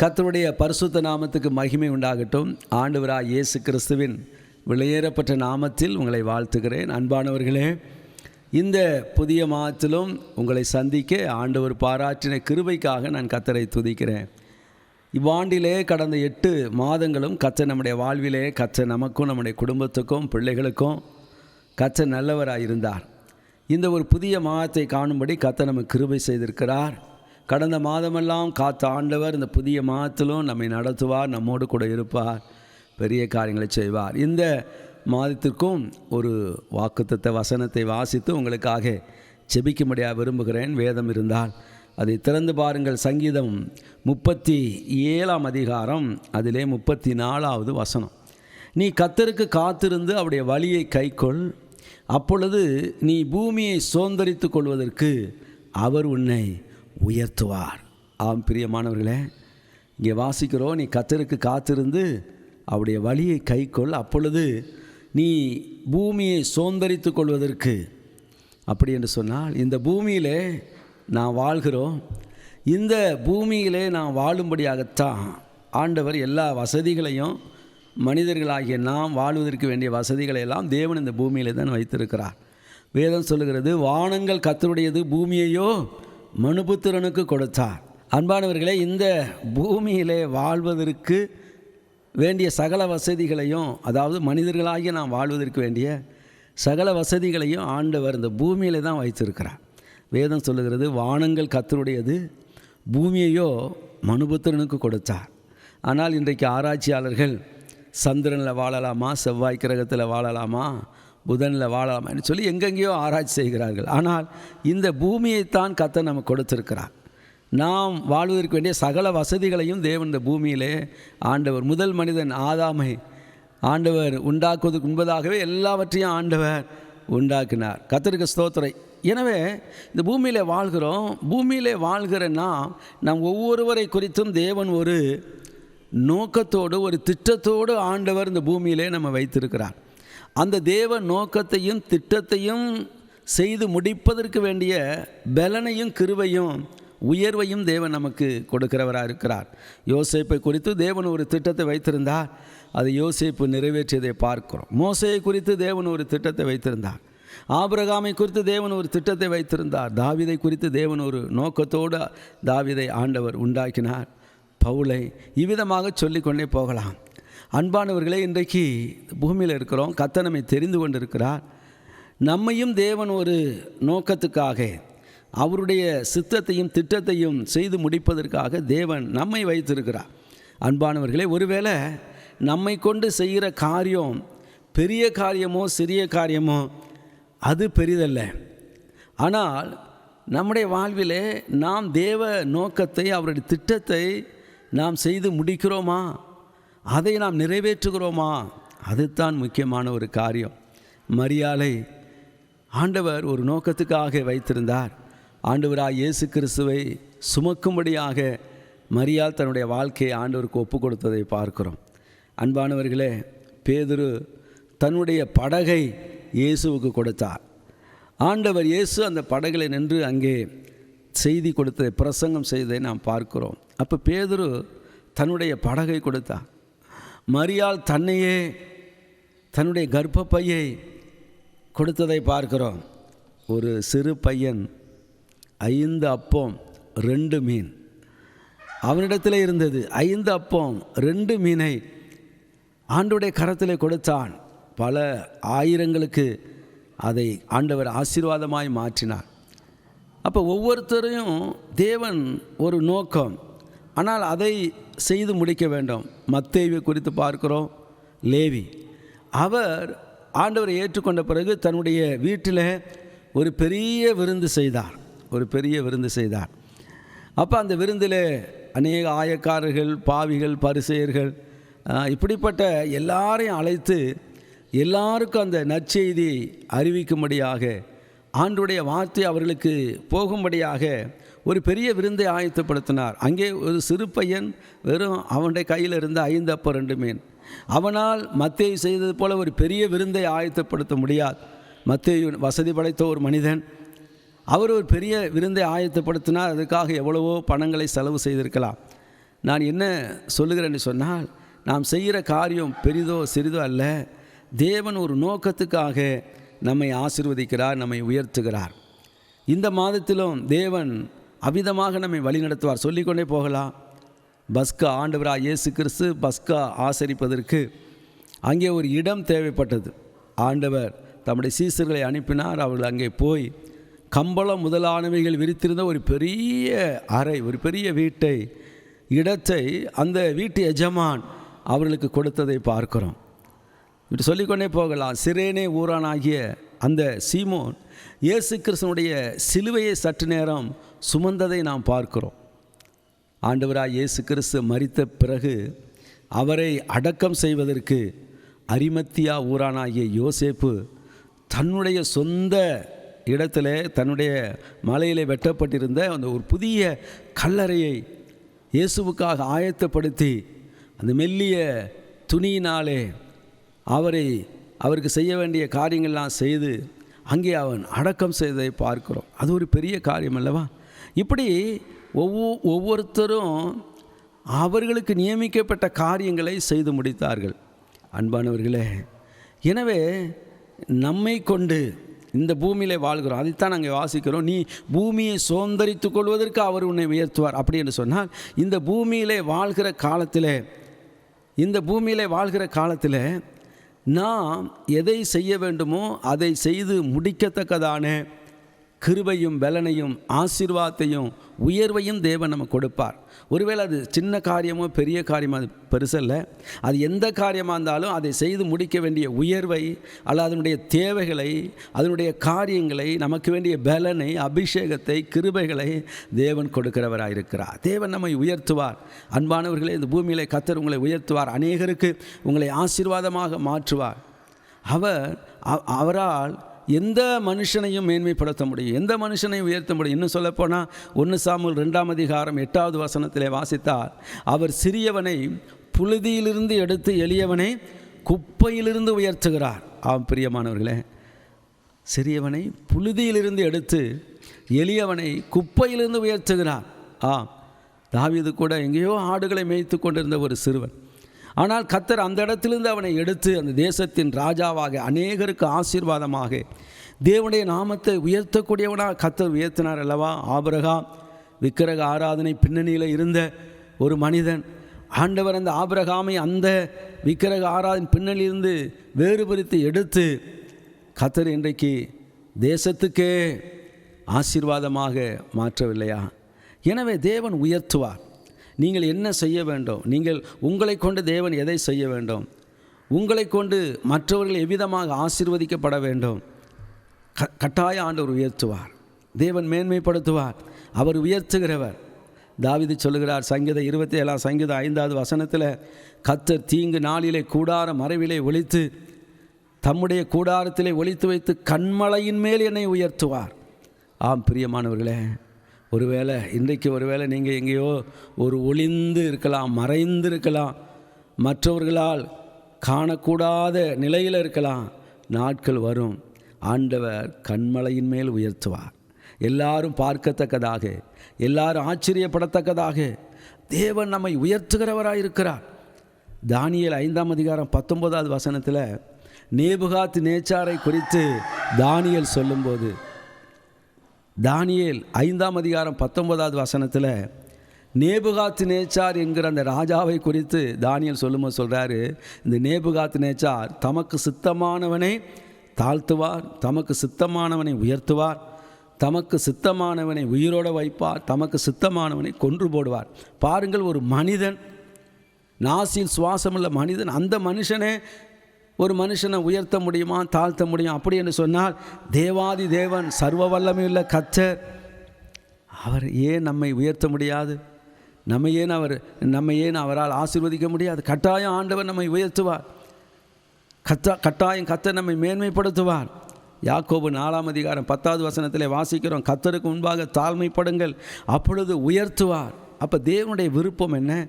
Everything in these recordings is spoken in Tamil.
கத்தருடைய பரிசுத்த நாமத்துக்கு மகிமை உண்டாகட்டும். ஆண்டவராக இயேசு கிறிஸ்துவின் வெளியேறப்பட்ட நாமத்தில் உங்களை வாழ்த்துகிறேன். அன்பானவர்களே இந்த புதிய மாதத்திலும் உங்களை சந்திக்க ஆண்டவர் பாராட்டின கிருபைக்காக நான் கத்தரை துதிக்கிறேன். இவ்வாண்டிலே கடந்த எட்டு மாதங்களும் கத்த நம்முடைய வாழ்விலே கத்த நமக்கும் நம்முடைய குடும்பத்துக்கும் பிள்ளைகளுக்கும் கத்த நல்லவராக இருந்தார். இந்த ஒரு புதிய மாதத்தை காணும்படி கத்த நமக்கு கிருபை செய்திருக்கிறார். கடந்த மாதமெல்லாம் காத்த ஆண்டவர் இந்த புதிய மாதத்திலும் நம்மை நடத்துவார் நம்மோடு கூட இருப்பார் பெரிய காரியங்களை செய்வார். இந்த மாதத்திற்கும் ஒரு வாக்குத்தத்த வசனத்தை வாசித்து உங்களுக்காக செபிக்கும்படியாக விரும்புகிறேன். வேதம் இருந்தால் அதை திறந்து பாருங்கள். சங்கீதம் முப்பத்தி ஏழாம் அதிகாரம் அதிலே முப்பத்தி நாலாவது வசனம். நீ கத்தருக்கு காத்திருந்து அவருடைய வழியை கைக்கொள். அப்பொழுது நீ பூமியை சுதந்திரித்து கொள்வதற்கு அவர் உன்னை உயர்த்துவார். ஆம் பிரியமானவர்களே இங்கே வாசிக்கிறோம். நீ கத்தருக்கு காத்திருந்து அவருடைய வழியை கைக்கொள். அப்பொழுது நீ பூமியை சோந்தரித்து கொள்வதற்கு. அப்படி என்று சொன்னால் இந்த பூமியிலே நான் வாழ்கிறோம். இந்த பூமியிலே நான் வாழும்படியாகத்தான் ஆண்டவர் எல்லா வசதிகளையும் மனிதர்களாகிய நாம் வாழ்வதற்கு வேண்டிய வசதிகளை எல்லாம் தேவன் இந்த பூமியிலே தான் வைத்திருக்கிறார். வேதம் சொல்லுகிறது வானங்கள் கத்தருடையது பூமியையோ மனுபுத்திரனுக்கு கொடுத்தார். அன்பானவர்களே இந்த பூமியிலே வாழ்வதற்கு வேண்டிய சகல வசதிகளையும் அதாவது மனிதர்களாகிய நாம் வாழ்வதற்கு வேண்டிய சகல வசதிகளையும் ஆண்டவர் இந்த பூமியில் தான் வைத்திருக்கிறார். வேதம் சொல்லுகிறது வானங்கள் கத்தருடையது பூமியையோ மனுபுத்திரனுக்கு கொடுத்தார். ஆனால் இன்றைக்கு ஆராய்ச்சியாளர்கள் சந்திரனில் வாழலாமா செவ்வாய் கிரகத்தில் வாழலாமா புதனில் வாழலாமான்னு சொல்லி எங்கெங்கேயோ ஆராய்ச்சி செய்கிறார்கள். ஆனால் இந்த பூமியைத்தான் கத்த நமக்கு கொடுத்திருக்கிறார். நாம் வாழ்வதற்கு வேண்டிய சகல வசதிகளையும் தேவன் இந்த பூமியிலே ஆண்டவர் முதல் மனிதன் ஆதாமை ஆண்டவர் உண்டாக்குவதற்கு முன்பதாகவே எல்லாவற்றையும் ஆண்டவர் உண்டாக்கினார். கத்தருக்கு ஸ்தோத்திரை. எனவே இந்த பூமியில் வாழ்கிறோம். பூமியிலே வாழ்கிற நாம் நம் ஒவ்வொருவரை குறித்தும் தேவன் ஒரு நோக்கத்தோடு ஒரு திட்டத்தோடு ஆண்டவர் இந்த பூமியிலே நம்ம வைத்திருக்கிறார். அந்த தேவ நோக்கத்தையும் திட்டத்தையும் செய்து முடிப்பதற்கு வேண்டிய பலனையும் கிருவையும் உயர்வையும் தேவன் நமக்கு கொடுக்கிறவராக இருக்கிறார். யோசிப்பை குறித்து தேவன் ஒரு திட்டத்தை வைத்திருந்தார். அதை யோசிப்பு நிறைவேற்றியதை பார்க்கிறோம். மோசையை குறித்து தேவன் ஒரு திட்டத்தை வைத்திருந்தார். ஆபிரகாமை குறித்து தேவன் ஒரு திட்டத்தை வைத்திருந்தார். தாவிதை குறித்து தேவன் ஒரு நோக்கத்தோடு தாவிதை ஆண்டவர் உண்டாக்கினார். பவுலை இவ்விதமாக சொல்லிக்கொண்டே போகலாம். அன்பானவர்களே இன்றைக்கு பூமியில் இருக்கிறோம். கத்த நம்மை தெரிந்து கொண்டிருக்கிறார். நம்மையும் தேவன் ஒரு நோக்கத்துக்காக அவருடைய சித்தத்தையும் திட்டத்தையும் செய்து முடிப்பதற்காக தேவன் நம்மை வைத்திருக்கிறார். அன்பானவர்களே ஒருவேளை நம்மை கொண்டு செய்கிற காரியம் பெரிய காரியமோ சிறிய காரியமோ அது பெரிதல்ல. ஆனால் நம்முடைய வாழ்விலே நாம் தேவ நோக்கத்தை அவருடைய திட்டத்தை நாம் செய்து முடிக்கிறோமா? அதை நாம் நிறைவேற்றுகிறோமா? அதுதான் முக்கியமான ஒரு காரியம். மரியாதை ஆண்டவர் ஒரு நோக்கத்துக்காக வைத்திருந்தார். ஆண்டவராக இயேசு கிறிஸ்துவை சுமக்கும்படியாக மரியாள் தன்னுடைய வாழ்க்கையை ஆண்டவருக்கு ஒப்பு கொடுத்ததை பார்க்கிறோம். அன்பானவர்களே பேதுரு தன்னுடைய படகை இயேசுவுக்கு கொடுத்தார். ஆண்டவர் இயேசு அந்த படகளை நின்று அங்கே செய்தி கொடுத்ததை பிரசங்கம் செய்ததை நாம் பார்க்கிறோம். அப்போ பேதுரு தன்னுடைய படகை கொடுத்தார். மரியால் தன்னையே தன்னுடைய கர்ப்பப்பையை கொடுத்ததை பார்க்கிறோம். ஒரு சிறு பையன் ஐந்து அப்பம் ரெண்டு மீன். அவனிடத்தில் இருந்தது ஐந்து அப்பம் ரெண்டு மீனை ஆண்டுடைய கரத்தில் கொடுத்தான். பல ஆயிரங்களுக்கு அதை ஆண்டவர் ஆசீர்வாதமாய் மாற்றினார். அப்போ ஒவ்வொருத்தரையும் தேவன் ஒரு நோக்கம் ஆனால் அதை செய்து முடிக்க வேண்டும். மத்தேவி குறித்து பார்க்கிறோம். லேவி அவர் ஆண்டவரை ஏற்றுக்கொண்ட பிறகு தன்னுடைய வீட்டில் ஒரு பெரிய விருந்து செய்தார். ஒரு பெரிய விருந்து செய்தார். அப்போ அந்த விருந்தில் அநேக ஆயக்காரர்கள் பாவிகள் பரிசெயர்கள் இப்படிப்பட்ட எல்லாரையும் அழைத்து எல்லாருக்கும் அந்த நற்செய்தி அறிவிக்கும்படியாக ஆண்டுடைய வார்த்தை அவர்களுக்கு போகும்படியாக ஒரு பெரிய விருந்தை ஆயத்தப்படுத்தினார். அங்கே ஒரு சிறு பையன் வெறும் அவனுடைய கையில் இருந்த ஐந்து அப்போ ரெண்டு மீன். அவனால் மத்தியை செய்தது போல ஒரு பெரிய விருந்தை ஆயத்தப்படுத்த முடியாது. மத்திய வசதி படைத்த ஒரு மனிதன். அவர் ஒரு பெரிய விருந்தை ஆயத்தப்படுத்தினார். அதுக்காக எவ்வளவோ பணங்களை செலவு செய்திருக்கலாம். நான் என்ன சொல்லுகிறேன்னு சொன்னால் நாம் செய்கிற காரியம் பெரிதோ சிறிதோ அல்ல. தேவன் ஒரு நோக்கத்துக்காக நம்மை ஆசிர்வதிக்கிறார் நம்மை உயர்த்துகிறார். இந்த மாதத்திலும் தேவன் அவிதமாக நம்மை வழிநடத்துவார். சொல்லிக்கொண்டே போகலாம். பஸ்கா ஆண்டவராக இயேசு கிறிஸ்து பஸ்கா ஆசரிப்பதற்கு அங்கே ஒரு இடம் தேவைப்பட்டது. ஆண்டவர் தம்முடைய சீசர்களை அனுப்பினார். அவர்கள் அங்கே போய் கம்பளம் முதலானவைகள் விரித்திருந்த ஒரு பெரிய அறை ஒரு பெரிய வீட்டை இடத்தை அந்த வீட்டு எஜமான் அவர்களுக்கு கொடுத்ததை பார்க்கிறோம். இப்படி சொல்லிக்கொண்டே போகலாம். சிறேனே ஊரானாகிய அந்த சீமோன் இயேசு கிறிஸ்தனுடைய சிலுவையை சற்று நேரம் சுமந்ததை நாம் பார்க்கிறோம். ஆண்டவராக இயேசு கிறிஸ்து மறித்த பிறகு அவரை அடக்கம் செய்வதற்கு அரிமத்தியா ஊரானாகிய யோசேப்பு தன்னுடைய சொந்த இடத்துல தன்னுடைய மலையிலே வெட்டப்பட்டிருந்த அந்த ஒரு புதிய கல்லறையை இயேசுவுக்காக ஆயத்தப்படுத்தி அந்த மெல்லிய துணியினாலே அவரை அவருக்கு செய்ய வேண்டிய காரியங்கள்லாம் செய்து அங்கே அவன் அடக்கம் செய்ததை பார்க்கிறோம். அது ஒரு பெரிய காரியம் அல்லவா? இப்படி ஒவ்வொ ஒவ்வொருத்தரும் அவர்களுக்கு நியமிக்கப்பட்ட காரியங்களை செய்து முடித்தார்கள். அன்பானவர்களே எனவே நம்மை கொண்டு இந்த பூமியிலே வாழ்கிறோம். அதைத்தான் நாங்கள் வாசிக்கிறோம். நீ பூமியை சுதந்திரித்து கொள்வதற்கு அவர் உன்னை உயர்த்துவார். அப்படி என்று சொன்னால் இந்த பூமியிலே வாழ்கிற காலத்தில் இந்த பூமியிலே வாழ்கிற காலத்தில் நாம் எதை செய்ய வேண்டுமோ அதை செய்து முடிக்கத்தக்கதான? கிருபையும் பலனையும் ஆசீர்வாதத்தையும் உயர்வையும் தேவன் நமக்கு கொடுப்பார். ஒருவேளை அது சின்ன காரியமோ பெரிய காரியமோ அது பெருசல்ல அது எந்த காரியமாக இருந்தாலும் அதை செய்து முடிக்க வேண்டிய உயர்வை அல்ல அதனுடைய தேவைகளை அதனுடைய காரியங்களை நமக்கு வேண்டிய பலனை அபிஷேகத்தை கிருபைகளை தேவன் கொடுக்கிறவராக இருக்கிறார் தேவன் நம்மை உயர்த்துவார். அன்பானவர்களே இந்த பூமியில் கத்தர் உங்களை உயர்த்துவார். அநேகருக்கு உங்களை ஆசீர்வாதமாக மாற்றுவார். அவர் அவரால் எந்த மனுஷனையும் மேன்மைப்படுத்த முடியும். எந்த மனுஷனையும் உயர்த்த முடியும். இன்னும் சொல்லப்போனால் ஒன்று சாமுல் ரெண்டாம் அதிகாரம் எட்டாவது வசனத்திலே வாசித்தார் அவர் சிறியவனை புழுதியிலிருந்து எடுத்து எளியவனை குப்பையிலிருந்து உயர்த்துகிறார். ஆம் பிரியமானவர்களே சிறியவனை புழுதியிலிருந்து எடுத்து எளியவனை குப்பையிலிருந்து உயர்த்துகிறார். ஆம் தாவிது கூட எங்கேயோ ஆடுகளை மேய்த்து கொண்டிருந்த ஒரு சிறுவன். ஆனால் கத்தர் அந்த இடத்திலிருந்து அவனை எடுத்து அந்த தேசத்தின் ராஜாவாக அநேகருக்கு ஆசீர்வாதமாக தேவனுடைய நாமத்தை உயர்த்தக்கூடியவனாக கத்தர் உயர்த்தினார் அல்லவா? ஆபிரகாம் விக்கிரக ஆராதனை பின்னணியில் இருந்த ஒரு மனிதன். ஆண்டவர் அந்த ஆபிரகாமை அந்த விக்கிரக ஆராதனை பின்னணியிலிருந்து வேறுபடுத்தி எடுத்து கத்தர் இன்றைக்கு தேசத்துக்கே ஆசீர்வாதமாக மாற்றவில்லையா? எனவே தேவன் உயர்த்துவார். நீங்கள் என்ன செய்ய வேண்டும்? நீங்கள் உங்களை கொண்டு தேவன் எதை செய்ய வேண்டும்? உங்களை கொண்டு மற்றவர்கள் எவ்விதமாக ஆசிர்வதிக்கப்பட வேண்டும்? க கட்டாய ஆண்டவர் உயர்த்துவார். தேவன் மேன்மைப்படுத்துவார். அவர் உயர்த்துகிறவர். தாவீது சொல்லுகிறார் சங்கீத இருபத்தி ஏழாம் சங்கீத ஐந்தாவது வசனத்தில் கத்தர் தீங்கு நாளிலே கூடார மறைவிலே ஒழித்து தம்முடைய கூடாரத்திலே ஒழித்து வைத்து கண்மலையின் மேல் என்னை உயர்த்துவார். ஆம் பிரியமானவர்களே. ஒருவேளை இன்றைக்கு ஒருவேளை நீங்கள் எங்கேயோ ஒரு ஒளிந்து இருக்கலாம் மறைந்து இருக்கலாம் மற்றவர்களால் காணக்கூடாத நிலையில் இருக்கலாம் நாட்கள் வரும். ஆண்டவர் கண்மலையின் மேல் உயர்த்துவார். எல்லாரும் பார்க்கத்தக்கதாக எல்லாரும் ஆச்சரியப்படத்தக்கதாக தேவன் நம்மை உயர்த்துகிறவராக இருக்கிறார். தானியல் ஐந்தாம் அதிகாரம் பத்தொன்பதாவது வசனத்தில் நேபுகாத் நேச்சாரை குறித்து தானியல் சொல்லும்போது தானியேல் ஐந்தாம் அதிகாரம் பத்தொன்பதாவது வசனத்தில் நேபுகாத்து நேச்சார் என்கிற அந்த ராஜாவை குறித்து தானியல் சொல்லும்போது சொல்கிறாரு இந்த நேபுகாத்து நேச்சார் தமக்கு சித்தமானவனை தாழ்த்துவார் தமக்கு சித்தமானவனை உயர்த்துவார் தமக்கு சித்தமானவனை உயிரோடு வைப்பார் தமக்கு சித்தமானவனை கொன்று போடுவார். பாருங்கள் ஒரு மனிதன் நாசியில் சுவாசமுள்ள மனிதன் அந்த மனுஷனே ஒரு மனுஷனை உயர்த்த முடியுமா தாழ்த்த முடியும்? அப்படி என்று சொன்னால் தேவாதி தேவன் சர்வ வல்லமையுள்ள கச்சர் அவர் ஏன் நம்மை உயர்த்த முடியாது? நம்ம ஏன் அவர் நம்ம ஏன் அவரால் ஆசீர்வதிக்க முடியாது? கட்டாயம் ஆண்டவர் நம்மை உயர்த்துவார். கத்தா கட்டாயம் கத்தர் நம்மை மேன்மைப்படுத்துவார். யாக்கோபு நாலாம் அதிகாரம் பத்தாவது வசனத்திலே வாசிக்கிறோம் கத்தருக்கு முன்பாக தாழ்மைப்படுங்கள் அப்பொழுது உயர்த்துவார். அப்போ தேவனுடைய விருப்பம் என்ன?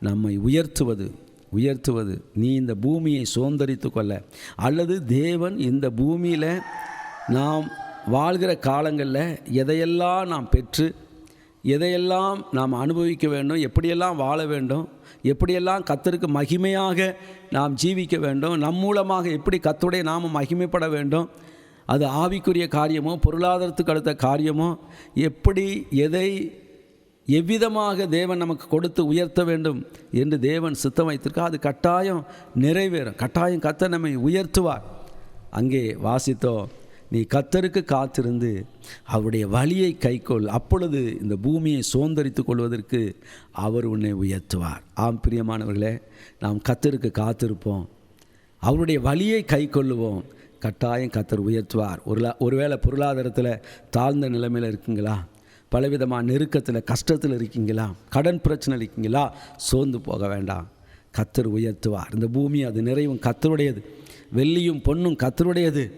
நம்மை உயர்த்துவது. உயர்த்துவது. நீ இந்த பூமியை சுதந்திரித்து கொள்ள. அல்லது தேவன் இந்த பூமியில் நாம் வாழ்கிற காலங்களில் எதையெல்லாம் நாம் பெற்று எதையெல்லாம் நாம் அனுபவிக்க வேண்டும் எப்படியெல்லாம் வாழ வேண்டும் எப்படியெல்லாம் கத்தருக்கு மகிமையாக நாம் ஜீவிக்க வேண்டும் நம் மூலமாக எப்படி கத்துடைய நாம் மகிமைப்பட வேண்டும் அது ஆவிக்குரிய காரியமோ பொருளாதாரத்துக்கு அடுத்த காரியமோ எப்படி எதை எவ்விதமாக தேவன் நமக்கு கொடுத்து உயர்த்த வேண்டும் என்று தேவன் சித்தம் வைத்திருக்கா அது கட்டாயம் நிறைவேறும். கட்டாயம் கத்த நம்மை உயர்த்துவார். அங்கே வாசித்தோம் நீ கத்தருக்கு காத்திருந்து அவருடைய வழியை கைக்கொள். அப்பொழுது இந்த பூமியை சுதந்திரித்து கொள்வதற்கு அவர் உன்னை உயர்த்துவார். ஆம் பிரியமானவர்களே நாம் கத்தருக்கு காத்திருப்போம். அவருடைய வழியை கை கொள்ளுவோம் கட்டாயம் கத்தர் உயர்த்துவார். ஒரு ஒருவேளை பொருளாதாரத்தில் தாழ்ந்த நிலைமையில் இருக்குங்களா? பலவிதமான நெருக்கத்தில் கஷ்டத்தில் இருக்கீங்களா? கடன் பிரச்சனை இருக்கீங்களா? சோர்ந்து போக வேண்டாம். கத்தர் உயர்த்துவார். இந்த பூமி அது நிறைவும் கத்தருடையது. வெள்ளியும் பொண்ணும் கத்தருடையது.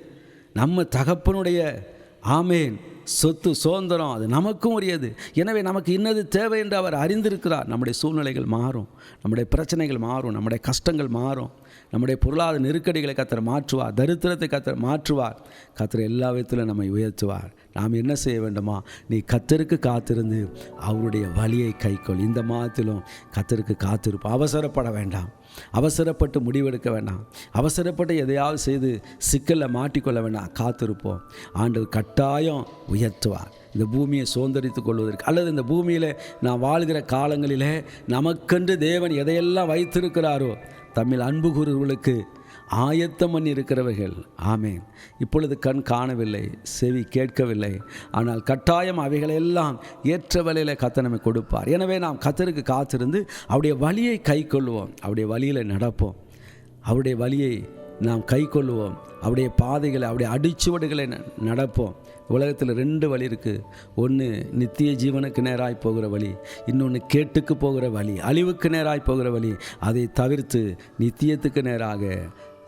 நம்ம தகப்பனுடைய ஆமேன். சொத்து சுதந்திரம் அது நமக்கும் உரியது. எனவே நமக்கு இன்னது தேவை என்று அவர் அறிந்திருக்கிறார். நம்முடைய சூழ்நிலைகள் மாறும். நம்முடைய பிரச்சனைகள் மாறும். நம்முடைய கஷ்டங்கள் மாறும். நம்முடைய பொருளாதார நெருக்கடிகளை கத்தர் மாற்றுவார் தரித்திரத்தை கத்தர் மாற்றுவார். கத்தர் எல்லா விதத்திலும் நம்மை உயர்த்துவார். நாம் என்ன செய்ய வேண்டுமா? நீ கத்தருக்கு காத்திருந்து அவருடைய வழியை கைக்கொள். இந்த மாதத்திலும் கத்தருக்கு காத்திருப்போம். அவசரப்பட வேண்டாம். அவசரப்பட்டு முடிவெடுக்க வேண்டாம். அவசரப்பட்டு எதையாவது செய்து சிக்கலில் மாட்டிக்கொள்ள வேண்டாம். காத்திருப்போம். ஆண்டவர் கட்டாயம் உயர்த்துவார். இந்த பூமியை சுதந்திரித்து கொள்வதற்கு அல்லது இந்த பூமியில் நான் வாழ்கிற காலங்களிலே நமக்கென்று தேவன் எதையெல்லாம் வைத்திருக்கிறாரோ தமிழ் அன்பு கூறுவர்களுக்கு ஆயத்தம் பண்ணி இருக்கிறவர்கள் ஆமேன். இப்பொழுது கண் காணவில்லை செவி கேட்கவில்லை. ஆனால் கட்டாயம் அவைகளெல்லாம் ஏற்ற வழியில் கத்த நம்மை கொடுப்பார். எனவே நாம் கத்தருக்கு காத்திருந்து அவருடைய வழியை கை கொள்வோம். அவருடைய வழியில் நடப்போம். அவருடைய வழியை நாம் கை கொள்வோம் அவருடைய பாதைகளை அவருடைய அடிச்சுவடுகளை நடப்போம். உலகத்தில் ரெண்டு வழி இருக்குது ஒன்று நித்திய ஜீவனுக்கு நேராய் போகிற வழி இன்னொன்று கேட்டுக்கு போகிற வழி அழிவுக்கு நேராய் போகிற வழி. அதை தவிர்த்து நித்தியத்துக்கு நேராக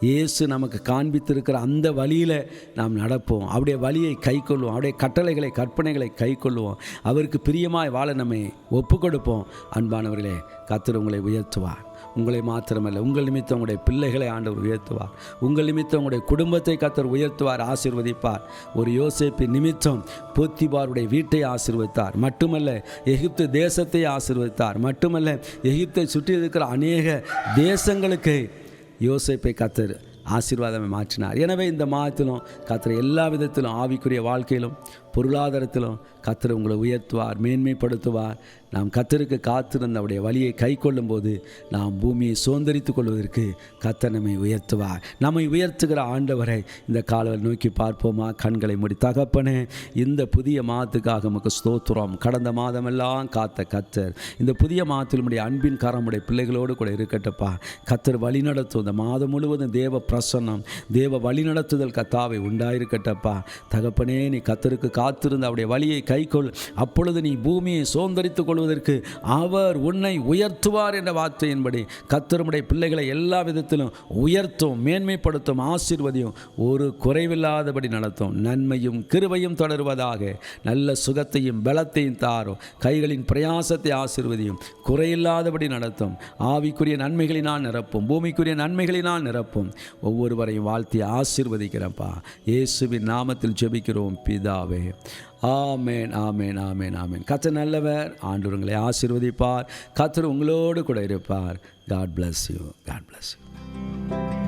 இயேசு நமக்கு காண்பித்திருக்கிற அந்த வழியில் நாம் நடப்போம். அவருடைய வழியை கைக்கொள்வோம் அவருடைய கட்டளைகளை கற்பனைகளை கைக்கொள்வோம் அவருக்கு பிரியமாய் வாழ நம்மை ஒப்பு கொடுப்போம் அன்பானவர்களே கர்த்தர் உங்களை உயர்த்துவார். உங்களை மாத்திரமல்ல. உங்கள் நிமித்தம் உங்களுடைய பிள்ளைகளை ஆண்டவர் உயர்த்துவார். உங்கள் நிமித்தம் உங்களுடைய குடும்பத்தை கத்தர் உயர்த்துவார் ஆசீர்வதிப்பார். ஒரு யோசேப்பின் நிமித்தம் போத்திபாருடைய வீட்டை ஆசீர்வதித்தார். மட்டுமல்ல எகிப்து தேசத்தை ஆசீர்வதித்தார். மட்டுமல்ல எகிப்தை சுற்றி இருக்கிற அநேக தேசங்களுக்கு யோசேப்பை கத்தர் ஆசீர்வாதமே மாற்றினார். எனவே இந்த மாதத்திலும் கத்திர எல்லா விதத்திலும் ஆவிக்குரிய வாழ்க்கையிலும் பொருளாதாரத்திலும் கத்தர் உங்களை உயர்த்துவார் மேன்மைப்படுத்துவார். நாம் கத்தருக்கு காத்திருந்த அவருடைய வழியை கை கொள்ளும்போது நாம் பூமியை சுதந்திரித்து கொள்வதற்கு கத்தர் நம்மை உயர்த்துவார். நம்மை உயர்த்துகிற ஆண்டவரை இந்த காலவர் நோக்கி பார்ப்போமா? கண்களை முடி தகப்பனே இந்த புதிய மாதத்துக்காக நமக்கு ஸ்தோத்திரம். கடந்த மாதமெல்லாம் காத்த கத்தர் இந்த புதிய மாதத்தில் உடைய அன்பின் கரமுடைய பிள்ளைகளோடு கூட இருக்கட்டப்பா கத்தர் வழிநடத்தும் இந்த மாதம் முழுவதும் தேவ பிரசன்னம் தேவ வழிநடத்துதல் கத்தாவை உண்டாயிருக்கட்டப்பா தகப்பனே நீ கத்தருக்கு காத்திருந்த அவருடைய வழியை கைக்கொள். அப்பொழுது நீ பூமியை சோந்தரித்துக் கொள்வதற்கு அவர் உன்னை உயர்த்துவார் என்ற வார்த்தையின்படி கத்தருமுடைய பிள்ளைகளை எல்லா விதத்திலும் உயர்த்தும் மேன்மைப்படுத்தும் ஆசீர்வதியும் ஒரு குறைவில்லாதபடி நடத்தும். நன்மையும் கிருபையும் தொடருவதாக நல்ல சுகத்தையும் பலத்தையும் தாரும். கைகளின் பிரயாசத்தை ஆசிர்வதியும் குறையில்லாதபடி நடத்தும். ஆவிக்குரிய நன்மைகளினால் நிரப்பும் பூமிக்குரிய நன்மைகளினால் நிரப்பும். ஒவ்வொருவரையும் வாழ்த்தி ஆசிர்வதிக்கிறப்பா இயேசுவின் நாமத்தில் ஜெபிக்கிறோம் பிதாவே. ஆமேன் ஆமேன் ஆமேன் ஆமேன். கத்தர் நல்லவர் ஆண்டு உங்களை ஆசீர்வதிப்பார். கத்தர் உங்களோடு கூட இருப்பார். God bless you God bless you